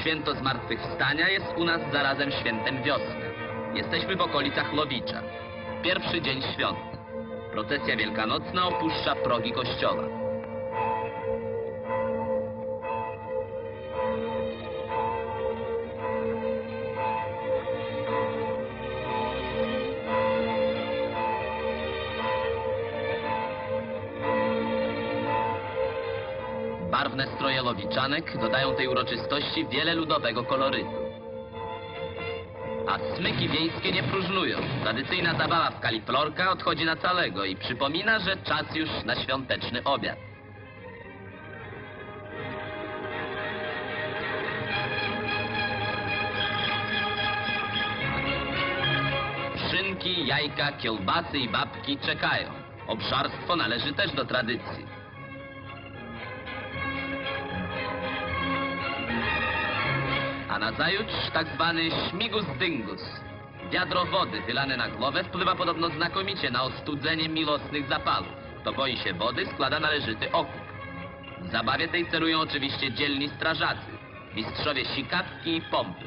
Święto Zmartwychwstania jest u nas zarazem świętem wiosny. Jesteśmy w okolicach Lowicza. Pierwszy dzień świąt. Procesja wielkanocna opuszcza progi kościoła. Barwne stroje lowiczanek dodają tej uroczystości wiele ludowego kolorytu. A smyki wiejskie nie próżnują. Tradycyjna zabawa w kaliflorka odchodzi na całego i przypomina, że czas już na świąteczny obiad. Szynki, jajka, kiełbasy i babki czekają. Obszarstwo należy też do tradycji. A nazajutrz tak zwany śmigus dyngus. Wiadro wody wylane na głowę wpływa podobno znakomicie na ostudzenie milosnych zapalów. Kto boi się wody, składa należyty okup. W zabawie tej celują oczywiście dzielni strażacy, mistrzowie sikawki i pompy.